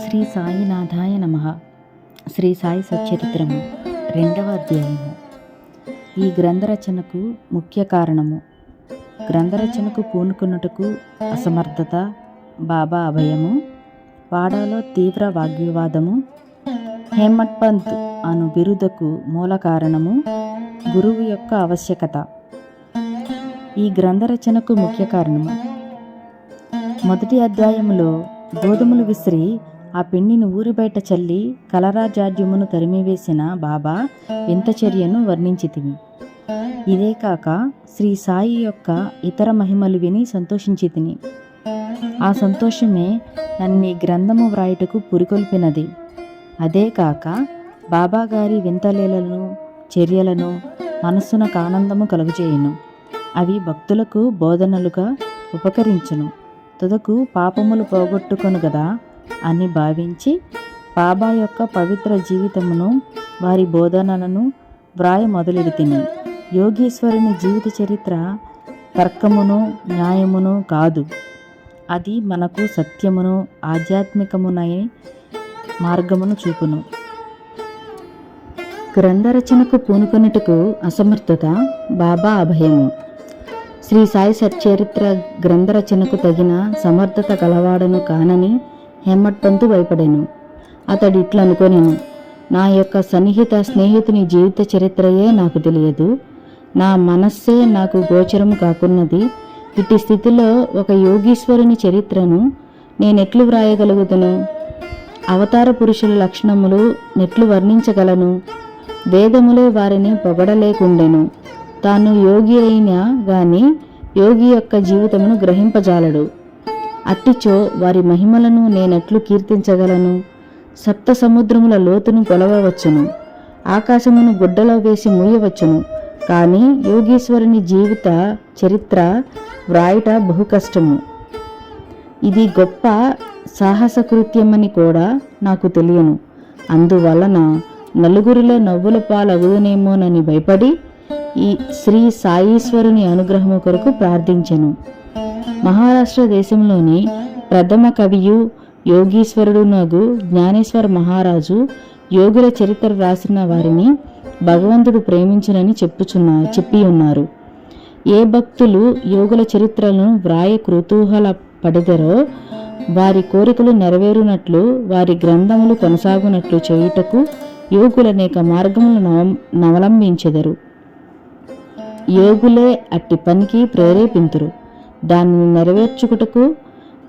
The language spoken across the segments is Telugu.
శ్రీ సాయినాథాయ నమ. శ్రీ సాయి సచరిత్రము రెండవ అధ్యాయము. ఈ గ్రంథరచనకు ముఖ్య కారణము. గ్రంథరచనకు పూనుకున్నటకు అసమర్థత బాబా అభయము వాడాలో తీవ్ర వాగ్వివాదము హేమట్ పంత్ అను బిరుదకు మూల కారణము గురువు యొక్క ఆవశ్యకత. ఈ గ్రంథరచనకు ముఖ్య కారణము. మొదటి అధ్యాయములో గోధుమలు విసిరి ఆ పిండిని ఊరి బయట చల్లి కలరా జాడ్యమును తరిమివేసిన బాబా వింత చర్యను వర్ణించితివి ఇదే కాక శ్రీ సాయి యొక్క ఇతర మహిమలు విని సంతోషించితిని. ఆ సంతోషమే నన్ను గ్రంథము వ్రాయుటకు పురికొల్పినది. అదే కాక బాబా గారి వింతలీలను చర్యలను మనస్సునకు ఆనందము కలుగజేయును. అవి భక్తులకు బోధనలుగా ఉపకరించును. తుదకు పాపములు పోగొట్టుకొను కదా అని భావించి బాబా యొక్క పవిత్ర జీవితమును వారి బోధనలను వ్రాయ మొదలెడితిని. యోగేశ్వరుని జీవిత చరిత్ర తర్కమును న్యాయమును కాదు. అది మనకు సత్యమును ఆధ్యాత్మికమునై మార్గమును చూపును. గ్రంథరచనకు పూనుకొనుటకు అసమర్థత బాబా అభయము. శ్రీ సాయి సచ్చరిత్ర గ్రంథరచనకు తగిన సమర్థత గలవాడను కానని హేమట్ భయపడాను. అతడు ఇట్లనుకొనెను నా యొక్క సన్నిహిత స్నేహితుని జీవిత చరిత్రయే నాకు తెలియదు. నా మనస్సే నాకు గోచరము కాకున్నది. ఇట్టి స్థితిలో ఒక యోగీశ్వరుని చరిత్రను నేనెట్లు వ్రాయగలుగుతును? అవతార పురుషుల లక్షణములు నెట్లు వర్ణించగలను? వేదములే వారిని పొగడలేకుండెను. తాను యోగి అయినా గాని యోగి యొక్క జీవితమును గ్రహింపజాలడు. అట్టిచో వారి మహిమలను నేనెట్లు కీర్తించగలను. సప్త సముద్రముల లోతును కొలవవచ్చును. ఆకాశమును గుడ్డలో వేసి మూయవచ్చును. కానీ యోగేశ్వరుని జీవిత చరిత్ర వ్రాయుట బహు కష్టము. ఇది గొప్ప సాహస కృత్యమని కూడా నాకు తెలియను. అందువలన నలుగురిలో నవ్వుల పాలగుదనేమోనని భయపడి ఈ శ్రీ సాయీశ్వరుని అనుగ్రహము కొరకు ప్రార్థించెను. మహారాష్ట్ర దేశంలోని ప్రథమ కవియు యోగీశ్వరుడు నగు జ్ఞానేశ్వర మహారాజు యోగుల చరిత్ర రాసిన వారిని భగవంతుడు ప్రేమించునని చెప్పుచున్నా చెప్పి ఉన్నారు. ఏ భక్తులు యోగుల చరిత్రలను వ్రాయ కుతూహల పడిదరో వారి కోరికలు నెరవేరునట్లు వారి గ్రంథములు కొనసాగునట్లు చేయుటకు యోగులు అనేక మార్గములను నవ నవలంబించెదరు. యోగులే అట్టి పనికి ప్రేరేపింతురు. దానిని నెరవేర్చుకుటకు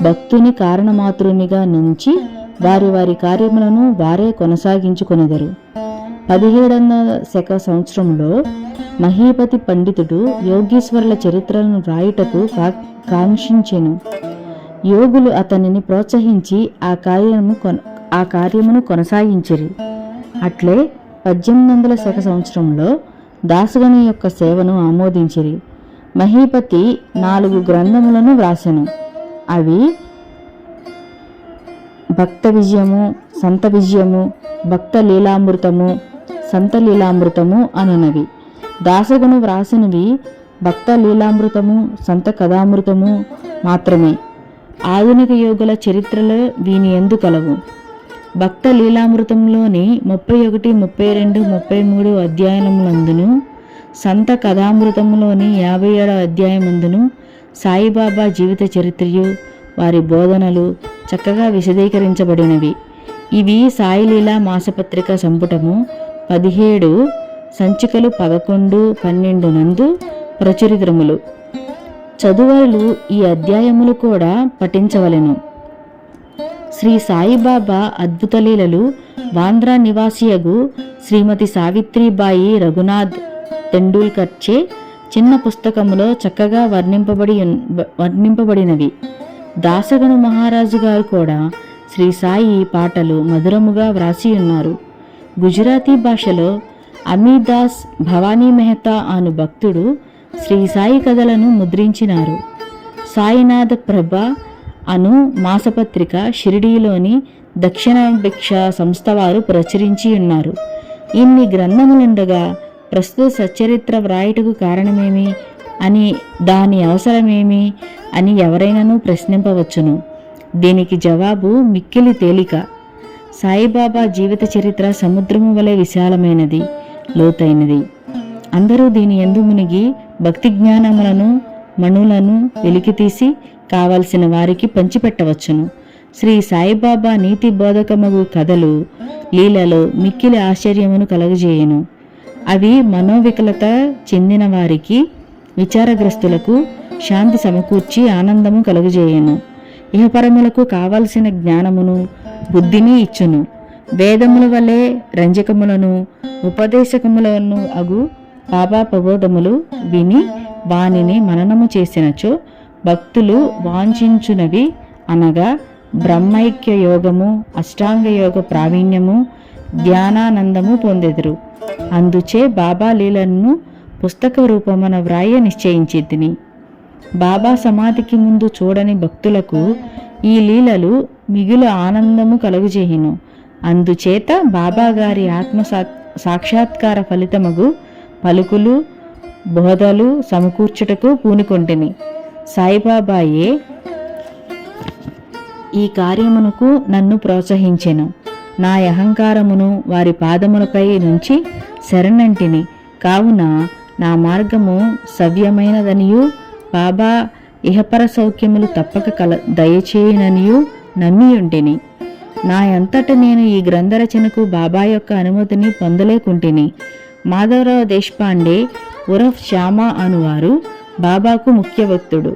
భక్తుని కారణమాతృనిగా నుంచి వారి వారి కార్యములను వారే కొనసాగించుకొనెదరు. పదిహేడవ శక సంవత్సరంలో మహీపతి పండితుడు యోగీశ్వరుల చరిత్రలను రాయుటకు కాంక్షించెను. యోగులు అతనిని ప్రోత్సహించి ఆ కార్యము కొన ఆ కార్యమును కొనసాగించిరి. అట్లే పద్దెనిమిది వందల శక సంవత్సరంలో దాసగణి యొక్క సేవను ఆమోదించిరి. మహీపతి నాలుగు గ్రంథములను వ్రాసెను. అవి భక్త విజయము సంత విజయము భక్త లీలామృతము సంత లీలామృతము అనునవి. దాసగును వ్రాసినవి భక్త లీలామృతము సంత కథామృతము మాత్రమే. ఆధునిక యోగుల చరిత్రలో వీని ఎందు కలవు. భక్త లీలామృతంలోని ముప్పై ఒకటి ముప్పై రెండు ముప్పై మూడు అధ్యయనములందును సంత కథామృతంలోని యాభై ఏడవ అధ్యాయమందును సాయిబాబా జీవిత చరిత్రయు వారి బోధనలు చక్కగా విశదీకరించబడినవి. ఇవి సాయిలీలా మాసపత్రిక సంపుటము పదిహేడు సంచికలు పదకొండు పన్నెండు నందు ప్రచురితములు చదువులు ఈ అధ్యాయములు కూడా పఠించవలెను. శ్రీ సాయిబాబా అద్భుత లీలలు బాంద్రా నివాసియగు శ్రీమతి సావిత్రిబాయి రఘునాథ్ తెండూల్కర్చే చిన్న పుస్తకములో చక్కగా వర్ణింపబడి వర్ణింపబడినవి. దాసగను మహారాజు గారు కూడా శ్రీ సాయి పాటలు మధురముగా వ్రాసి ఉన్నారు. గుజరాతీ భాషలో అమీదాస్ భవానీ మెహతా అను భక్తుడు శ్రీ సాయి కథలను ముద్రించినారు. సాయినాథ ప్రభ అను మాసపత్రిక షిరిడీలోని దక్షిణాభిక్ష సంస్థ వారు ప్రచురించి ఉన్నారు. ఇన్ని గ్రంథములుండగా ప్రస్తుత సచ్చరిత్ర వ్రాయుటకు కారణమేమి? అని దాని అవసరమేమి? అని ఎవరైనాను ప్రశ్నింపవచ్చును. దీనికి జవాబు మిక్కిలి తేలిక. సాయిబాబా జీవిత చరిత్ర సముద్రము వలె విశాలమైనది లోతైనది. అందరూ దీని ఎందు మునిగి భక్తి జ్ఞానములను మణులను వెలికితీసి కావలసిన వారికి పంచిపెట్టవచ్చును. శ్రీ సాయిబాబా నీతి బోధకమగు కథలు లీలలో మిక్కిలి ఆశ్చర్యమును కలుగజేయును. అవి మనోవికలత చెందిన వారికి విచారగ్రస్తులకు శాంతి సమకూర్చి ఆనందము కలుగజేయను. ఇహపరములకు కావలసిన జ్ఞానమును బుద్ధిని ఇచ్చును. వేదముల వలె రంజకములను ఉపదేశకములను అగు బాబా ప్రబోధములు విని వానిని మననము చేసినచో భక్తులు వాంఛించునవి అనగా బ్రహ్మైక్య యోగము అష్టాంగ యోగ ప్రావీణ్యము ధ్యానానందము పొందెదరు. అందుచే బాబా లీలను పుస్తక రూపమున వ్రాయ నిశ్చయించి తిని బాబా సమాధికి ముందు చూడని భక్తులకు ఈ లీలలు మిగులు ఆనందము కలుగుజేయును అందుచేత బాబా గారి ఆత్మ సాక్షాత్కార ఫలితమగు పలుకులు బోధలు సమకూర్చుటకు పూనుకొంటిని. సాయిబాబాయే ఈ కార్యమునకు నన్ను ప్రోత్సహించెను. నా అహంకారమును వారి పాదములపై నుంచి శరణంటిని. కావున నా మార్గము సవ్యమైనదనియు బాబా ఇహపర సౌఖ్యములు తప్పక కల దయచేయుననియు నమ్మియుంటిని. నా అంతట నేను ఈ గ్రంథరచనకు బాబా యొక్క అనుమతిని పొందలేకుంటిని. మాధవరావు దేశపాండే ఉరఫ్ శ్యామా అనువారు బాబాకు ముఖ్య భక్తుడు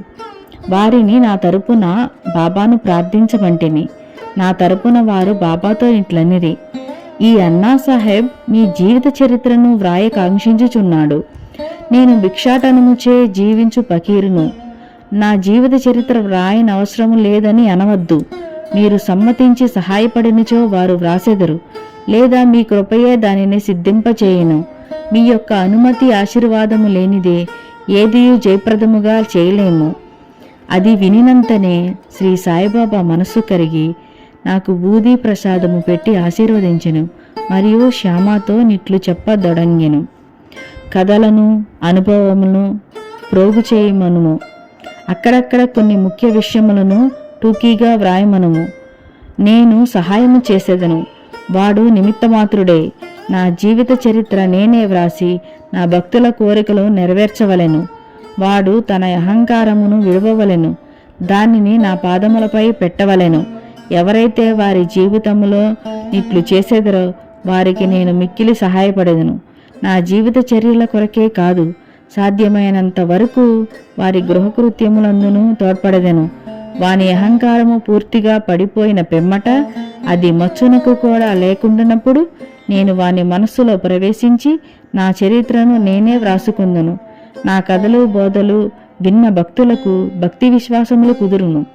వారిని నా తరపున బాబాను ప్రార్థించమంటిని. నా తరపున వారు బాబాతో ఇట్లనిరి ఈ అన్నా సాహెబ్ మీ జీవిత చరిత్రను వ్రాయ కాంక్షించుచున్నాడు నేను భిక్షాటనముచే జీవించు పకీరును. నా జీవిత చరిత్ర వ్రాయనవసరము లేదని అనవద్దు. మీరు సమ్మతించి సహాయపడినచో వారు వ్రాసెదరు. లేదా మీ కృపయే దానిని సిద్ధింపచేయును. మీ యొక్క అనుమతి ఆశీర్వాదము లేనిదే ఏదియు జయప్రదముగా చేయలేము. అది వినినంతనే శ్రీ సాయిబాబా మనస్సు కరిగి నాకు బూదీ ప్రసాదము పెట్టి ఆశీర్వదించెను మరియు శ్యామతో నిట్లు చెప్పదొడంగెను. కథలను అనుభవమును ప్రోగు చేయమనుము. అక్కడక్కడ కొన్ని ముఖ్య విషయములను టూకీగా వ్రాయమనుము. నేను సహాయము చేసేదను. వాడు నిమిత్తమాత్రుడే. నా జీవిత చరిత్ర నేనే వ్రాసి నా భక్తుల కోరికలు నెరవేర్చవలెను. వాడు తన అహంకారమును విడవవలెను. దానిని నా పాదములపై పెట్టవలెను. ఎవరైతే వారి జీవితములో ఇట్లు చేసేదరో వారికి నేను మిక్కిలి సహాయపడేదను. నా జీవిత చర్యల కొరకే కాదు సాధ్యమైనంత వరకు వారి గృహకృత్యములందును తోడ్పడదెను. వాని అహంకారము పూర్తిగా పడిపోయిన పెమ్మట అది మచ్చునకు కూడా లేకుండానప్పుడు నేను వాని మనస్సులో ప్రవేశించి నా చరిత్రను నేనే వ్రాసుకుందును. నా కథలు బోధలు విన్న భక్తులకు భక్తి విశ్వాసములు కుదురును.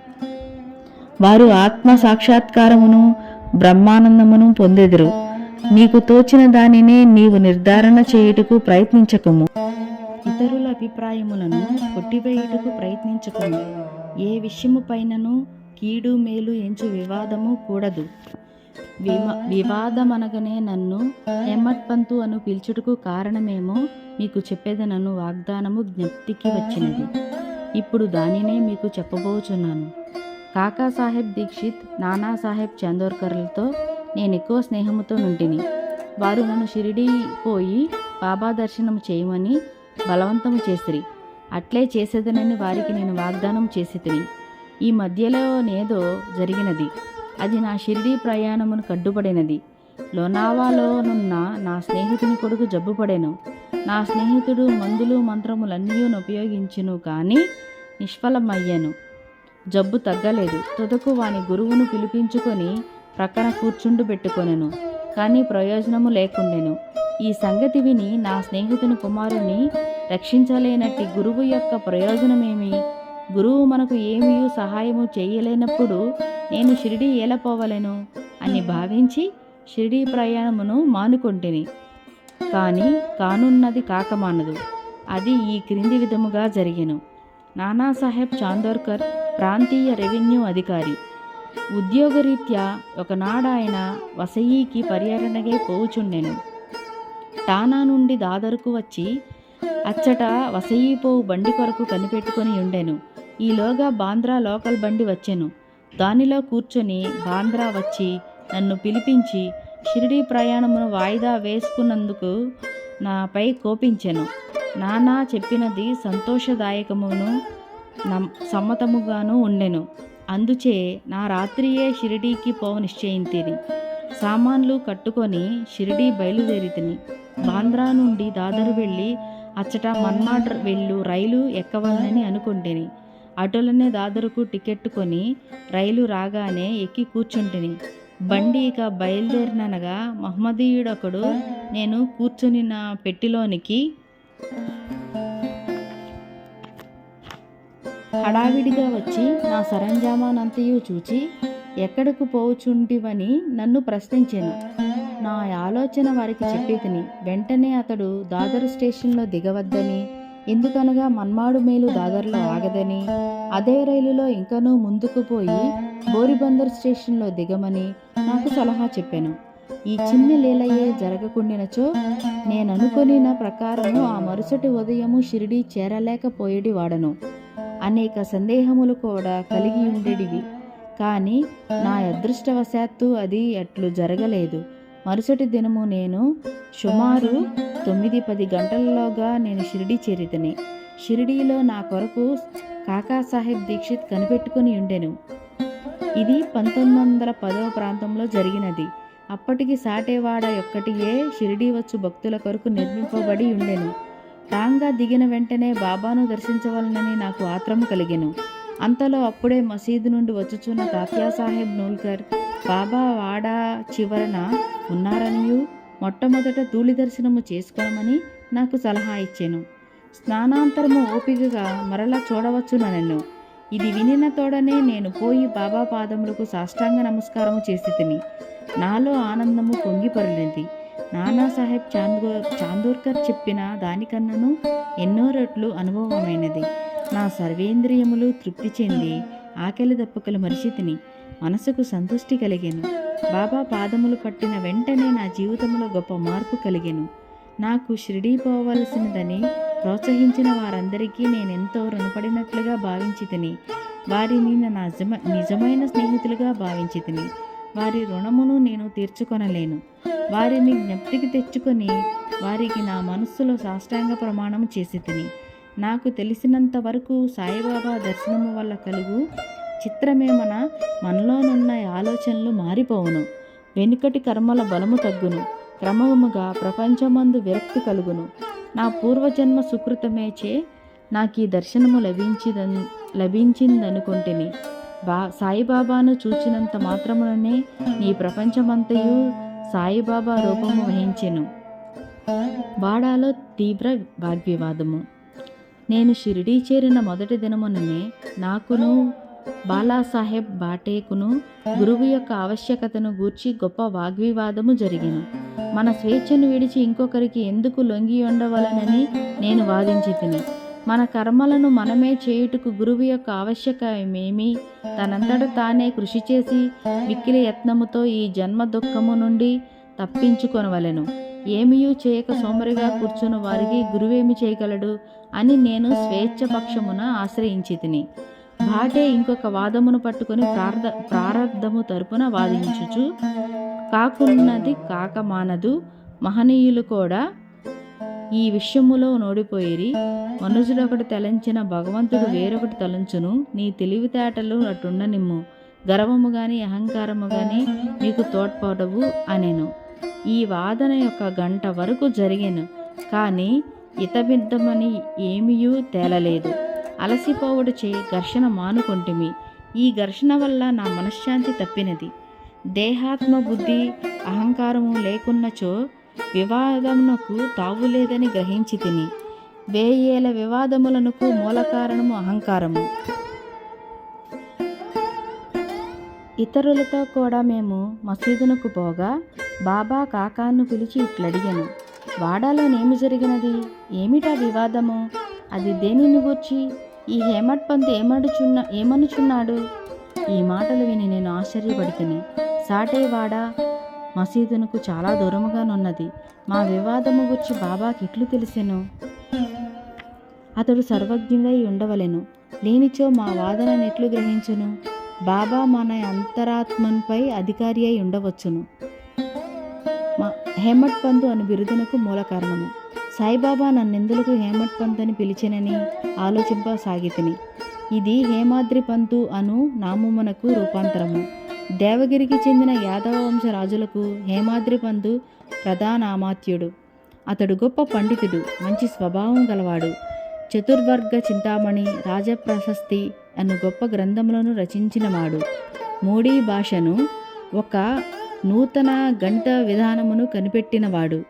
వారు ఆత్మ సాక్షాత్కారమును బ్రహ్మానందమును పొందెదురు. నీకు తోచిన దానినే నీవు నిర్ధారణ చేయుటకు ప్రయత్నించకము. ఇతరుల అభిప్రాయములను కొట్టివేయుటకు ప్రయత్నించకము. ఏ విషయము పైనను కీడు మేలు ఎంచు వివాదము కూడదు. విమ వివాదమనగనే నన్ను హెమ్మట్ పంతు అను పిలుచుటకు కారణమేమో మీకు చెప్పేదనను వాగ్దానము జ్ఞప్తికి వచ్చినది. ఇప్పుడు దానినే మీకు చెప్పబోచున్నాను. కాకా సాహెబ్ దీక్షిత్ నానా సాహెబ్ చందోర్కర్లతో నేను ఎక్కువ స్నేహముతో నుంటిని. వారు నన్ను షిరిడీ పోయి బాబా దర్శనం చేయమని బలవంతము చేసిరి. అట్లే చేసేదనని వారికి నేను వాగ్దానం చేసి ఈ మధ్యలోనేదో జరిగినది. అది నా షిరిడీ ప్రయాణమును కడ్డుపడినది లోనావాలోనున్న నా స్నేహితుని కొడుకు జబ్బుపడెను. నా స్నేహితుడు మందులు మంత్రములన్నీ ఉపయోగించును కానీ నిష్ఫలమయ్యాను. జబ్బు తగ్గలేదు. తుదకు వాని గురువును పిలిపించుకొని ప్రక్కన కూర్చుండు పెట్టుకొనెను. కానీ ప్రయోజనము లేకుండెను. ఈ సంగతి విని నా స్నేహితుని కుమారుని రక్షించలేనట్టి గురువు యొక్క ప్రయోజనమేమి? గురువు మనకు ఏమీ సహాయము చేయలేనప్పుడు నేను షిరిడి ఏలపోవలెను అని భావించి షిరిడి ప్రయాణమును మానుకొంటిని. కానీ కానున్నది కాకమానదు. అది ఈ క్రింది విధముగా జరిగెను. నానాసాహెబ్ చాందోర్కర్ ప్రాంతీయ రెవెన్యూ అధికారి. ఉద్యోగరీత్యా ఒకనాడాయన వసయీకి పర్యటనగే పోవుచుండెను. టానా నుండి దాదరుకు వచ్చి అచ్చట వసయీపోవు బండి కొరకు కనిపెట్టుకొని ఉండెను ఈలోగా బాంద్రా లోకల్ బండి వచ్చెను. దానిలో కూర్చొని బాంద్రా వచ్చి నన్ను పిలిపించి షిరిడీ ప్రయాణమును వాయిదా వేసుకున్నందుకు నాపై కోపించెను. నానా చెప్పినది సంతోషదాయకమును సమ్మతముగాను ఉండెను. అందుచే నా రాత్రియే షిరిడీకి పోవ నిశ్చయింతిని సామాన్లు కట్టుకొని షిరిడీ బయలుదేరితిని. బాంద్రా నుండి దాదరు వెళ్ళి అచ్చట మన్మాడ్ వెళ్ళు రైలు ఎక్కవాలని అనుకుంటేని. అటులనే దాదరుకు టికెట్ కొని రైలు రాగానే ఎక్కి కూర్చుంటిని. బండి ఇక బయలుదేరిననగా మహమ్మదీయుడొకడు నేను కూర్చుని నా పెట్టిలోనికి హడావిడిగా వచ్చి నా సరంజామానంతయు చూచి ఎక్కడకు పోవుచుంటివని నన్ను ప్రశ్నించాను. నా ఆలోచన వారికి చెప్పి తిని వెంటనే అతడు దాదరు స్టేషన్లో దిగవద్దని ఎందుకనగా మన్మాడు మేలు దాదర్లో ఆగదని అదే రైలులో ఇంకనూ ముందుకు పోయి బోరిబందర్ స్టేషన్లో దిగమని నాకు సలహా చెప్పాను. ఈ చిన్న లీలయ్యే జరగకుండినచో నేననుకొనిన ప్రకారము ఆ మరుసటి ఉదయము షిరిడి చేరలేకపోయేటి వాడను అనేక సందేహములు కూడా కలిగి ఉండేటివి. కానీ నా అదృష్టవశాత్తు అది అట్లు జరగలేదు. మరుసటి దినము నేను సుమారు తొమ్మిది పది గంటలలోగా నేను షిరిడి చేరితని. షిరిడీలో నా కొరకు కాకాసాహెబ్ దీక్షిత్ కనిపెట్టుకుని ఉండెను. ఇది పంతొమ్మిది వందల పదవ ప్రాంతంలో జరిగినది. అప్పటికి సాటేవాడ ఒక్కటియే షిరిడీ వచ్చు భక్తుల కొరకు నిర్మింపబడి ఉండెను. టాంగా దిగిన వెంటనే బాబాను దర్శించవలనని నాకు ఆత్రము కలిగెను. అంతలో అప్పుడే మసీదు నుండి వచ్చుచున్న తాత్యాసాహెబ్ నూల్కర్ బాబా వాడా చివరన ఉన్నారనియు? మొట్టమొదట ధూళి దర్శనము చేసుకోమని నాకు సలహా ఇచ్చాను. స్నానాంతరము ఓపికగా మరలా చూడవచ్చున నన్ను ఇది వినిన తోడనే నేను పోయి బాబా పాదములకు సాష్టాంగ నమస్కారము చేసి తిని నాలో ఆనందము పొంగిపరిలింది నానాసాహెబ్ చాందోర్ చాందోర్కర్ చెప్పిన దానికన్నను ఎన్నో రెట్లు అనుభవమైనది. నా సర్వేంద్రియములు తృప్తి చెంది ఆకలి దప్పకలు మరిచితిని మనసుకు సంతృష్టి కలిగాను. బాబా పాదములు పట్టిన వెంటనే నా జీవితంలో గొప్ప మార్పు కలిగాను. నాకు షిరిడీ పోవలసినదని ప్రోత్సహించిన వారందరికీ నేనెంతో రుణపడినట్లుగా భావించి తిని వారిని నా నిజమ నిజమైన స్నేహితులుగా భావించి తిని వారి రుణమును నేను తీర్చుకొనలేను. వారిని జ్ఞప్తికి తెచ్చుకొని వారికి నా మనస్సులో సాష్టాంగ ప్రమాణం చేసి తిని. నాకు తెలిసినంత వరకు సాయిబాబా దర్శనము వల్ల కలుగు చిత్రమేమన మనలోనున్న ఆలోచనలు మారిపోవును. వెనుకటి కర్మల బలము తగ్గును. క్రమముగా ప్రపంచమందు విరక్తి కలుగును. నా పూర్వజన్మ సుకృతమేచే నాకు ఈ దర్శనము లభించిదన్ లభించిందనుకుంటుని బా సాయిబాబాను చూచినంత మాత్రముననే నీ ప్రపంచమంతయు సాయిబాబా రూపము వహించెను. వాడాలో తీవ్ర వాగ్వివాదము నేను షిరిడీ చేరిన మొదటి దినముననే నాకును బాలాసాహెబ్ బాటేకును గురువు యొక్క ఆవశ్యకతను గూర్చి గొప్ప వాగ్వివాదము జరిగెను. మన స్వేచ్ఛను విడిచి ఇంకొకరికి ఎందుకు లొంగి ఉండవలనని నేను వాదించి తిని మన కర్మలను మనమే చేయుటకు గురువు యొక్క ఆవశ్యకమేమి? తనంతట తానే కృషి చేసి మిక్కిలి యత్నముతో ఈ జన్మ దుఃఖము నుండి తప్పించుకొనవలెను. ఏమీయూ చేయక సోమరిగా కూర్చున్న వారికి గురువేమి చేయగలడు అని నేను స్వేచ్ఛ పక్షమున ఆశ్రయించి తిని భాటే ఇంకొక వాదమును పట్టుకొని ప్రార్థ ప్రారంధము తరపున వాదించుచు కాకున్నది కాక మానదు మహనీయులు కూడా ఈ విషయములో నోడిపోయిరి. మనుజుడొకటి తలంచిన భగవంతుడు వేరొకటి తలంచును. నీ తెలివితేటలు అటుండనిమ్ము. గర్వము గాని అహంకారము గాని నీకు తోడ్పడవు అనెను. ఈ వాదన యొక్క గంట వరకు జరిగాను. కానీ ఇతబిద్దమని ఏమీయూ తేలలేదు. అలసిపోవుడుచే ఘర్షణ మానుకొంటిమి. ఈ ఘర్షణ వల్ల నా మనశ్శాంతి తప్పినది. దేహాత్మ బుద్ధి అహంకారము లేకున్నచో వివాదమునకు తావులేదని గ్రహించి తిని వేయేల వివాదములనకు మూల కారణము అహంకారము. ఇతరులతో కూడా మేము మసీదునకు పోగా బాబా కాకాను పిలిచి ఇట్లడిగాను వాడాలోనేమి జరిగినది? ఏమిటా వివాదము? అది దేనిని గూర్చి? ఈ హేమట్ పంత్ ఏమడుచున్న ఏమనుచున్నాడు? ఈ మాటలు విని నేను ఆశ్చర్యపడితిని సాటేవాడ మసీదునకు చాలా దూరముగానున్నది. మా వివాదము గురించి బాబాకి ఇట్లు తెలిసెను? అతడు సర్వజ్ఞుడై ఉండవలెను. లేనిచో మా వాదన ఎట్లు గ్రహించును? బాబా మన అంతరాత్మన్పై అధికారి అయి ఉండవచ్చును. మా- హేమట్ పంతు అని బిరుదునకు మూల కారణము. సాయిబాబా నన్నెందులకు హేమట్ పంత్ అని పిలిచినని ఆలోచింపసాగితిని. ఇది హేమాద్రి పంతు అను నామమునకు రూపాంతరము. దేవగిరికి చెందిన యాదవ వంశ రాజులకు హేమాద్రి పంతు ప్రధానామాత్యుడు అతడు గొప్ప పండితుడు మంచి స్వభావం గలవాడు. చతుర్వర్గ చింతామణి రాజప్రశస్తి అను గొప్ప గ్రంథములను రచించినవాడు. మోడీ భాషను ఒక నూతన గంట విధానమును కనిపెట్టినవాడు.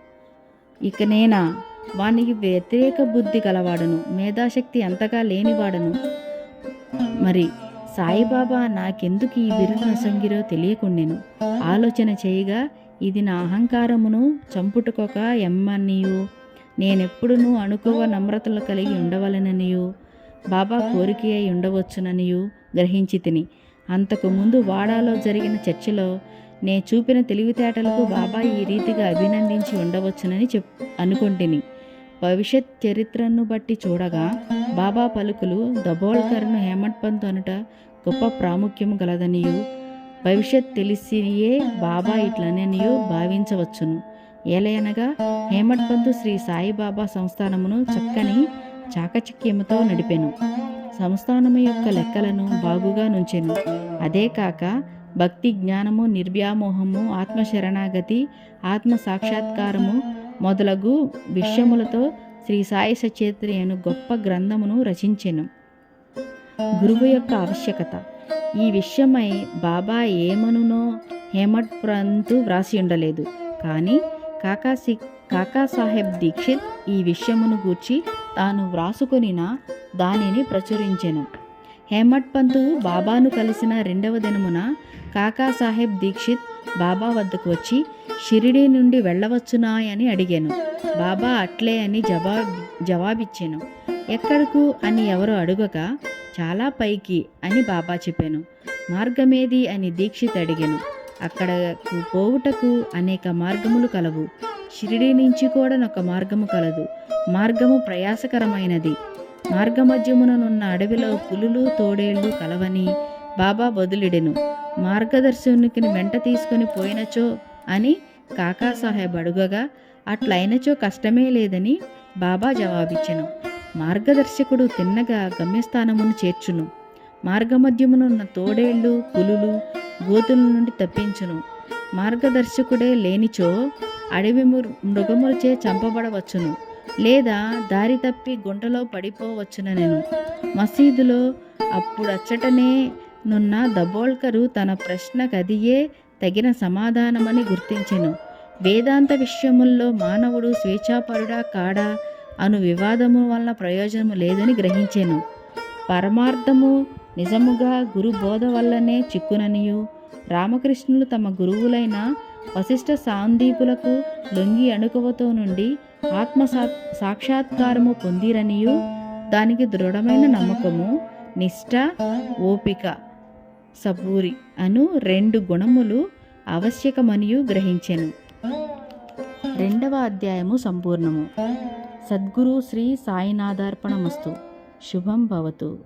ఇక నేనా వానికి వ్యతిరేక బుద్ధి గలవాడను మేధాశక్తి అంతగా లేనివాడను. మరి సాయిబాబా నాకెందుకు ఈ బిరుదు అసంగిరో తెలియకుండెను. ఆలోచన చేయగా ఇది నా అహంకారమును చంపుటకొక ఎమ్మనియు నేనెప్పుడునూ అనుకోవ నమ్రతలు కలిగి ఉండవలననియు. బాబా కోరిక అయి ఉండవచ్చుననియు గ్రహించి తిని. అంతకు ముందు వాడాలో జరిగిన చర్చలో నే చూపిన తెలివితేటలకు బాబా ఈ రీతిగా అభినందించి ఉండవచ్చునని చెప్ అనుకుంటుని. భవిష్యత్ చరిత్రను బట్టి చూడగా బాబా పలుకులు దబోల్కర్ను హేమంత్ పంత్ అనుట గొప్ప ప్రాముఖ్యము గలదనియు. భవిష్యత్ తెలిసియే బాబా ఇట్లననియు భావించవచ్చును. ఏలయనగా హేమట్ పంతు శ్రీ సాయిబాబా సంస్థానమును చక్కని చాకచక్యముతో నడిపెను. సంస్థానము యొక్క లెక్కలను బాగుగా నుంచెను. అదే కాక భక్తి జ్ఞానము నిర్వ్యామోహము ఆత్మశరణాగతి ఆత్మ సాక్షాత్కారము మొదలగు విషయములతో శ్రీ సాయి సచేత్రి అను గొప్ప గ్రంథమును రచించెను. గురువు యొక్క ఆవశ్యకత. ఈ విషయమై బాబా ఏమనునో హేమట్ ప్రంతు వ్రాసి ఉండలేదు కానీ కాకాసి కాకాసాహెబ్ దీక్షిత్ ఈ విషయమును గూర్చి తాను వ్రాసుకొనిన దానిని ప్రచురించెను. హేమట్ పంతు బాబాను కలిసిన రెండవ దినమున కాకాసాహెబ్ దీక్షిత్ బాబా వద్దకు వచ్చి షిరిడీ నుండి వెళ్ళవచ్చునా అని అడిగాను. బాబా అట్లే అని జవాబ్ జవాబిచ్చాను. ఎక్కడకు అని ఎవరో అడుగగా చాలా పైకి అని బాబా చెప్పాను. మార్గమేది అని దీక్షిత్ అడిగాను. అక్కడకు పోవుటకు అనేక మార్గములు కలవు. షిరిడి నుంచి కూడా ఒక మార్గము కలదు. మార్గము ప్రయాసకరమైనది. మార్గమధ్యముననున్న అడవిలో పులులు తోడేళ్ళు కలవని బాబా బదులిడెను మార్గదర్శకుని వెంట తీసుకుని పోయినచో అని కాకాసాహెబ్ అడుగగా అట్లయినచో కష్టమే లేదని బాబా జవాబిచ్చెను. మార్గదర్శకుడు తిన్నగా గమ్యస్థానమును చేర్చును. మార్గమధ్యమునున్న తోడేళ్ళు పులులు గోతుల నుండి తప్పించును. మార్గదర్శకుడే లేనిచో అడవి మృగములచే చంపబడవచ్చును. లేదా దారి తప్పి గుంటలో పడిపోవచ్చుననెను. మసీదులో అప్పుడచ్చటనే నున్న దబోల్కరు తన ప్రశ్న కదియే తగిన సమాధానమని గుర్తించెను. వేదాంత విషయముల్లో మానవుడు స్వేచ్ఛాపరుడా కాడా? అను వివాదము వల్ల ప్రయోజనము లేదని గ్రహించెను. పరమార్థము నిజముగా గురు బోధ వల్లనే చిక్కుననియు. రామకృష్ణులు తమ గురువులైన వశిష్ఠ సాందీపులకు లొంగి అణుకువతో నుండి ఆత్మ సాక్షాత్కారము పొందిరనియు. దానికి దృఢమైన నమ్మకము నిష్ఠ ఓపిక. సబూరి అను రెండు గుణములు ఆవశ్యకమనియు గ్రహించెను. రెండవ అధ్యాయము సంపూర్ణము. సద్గురు శ్రీ సాయినాథార్పణమస్తు. శుభం భవతు.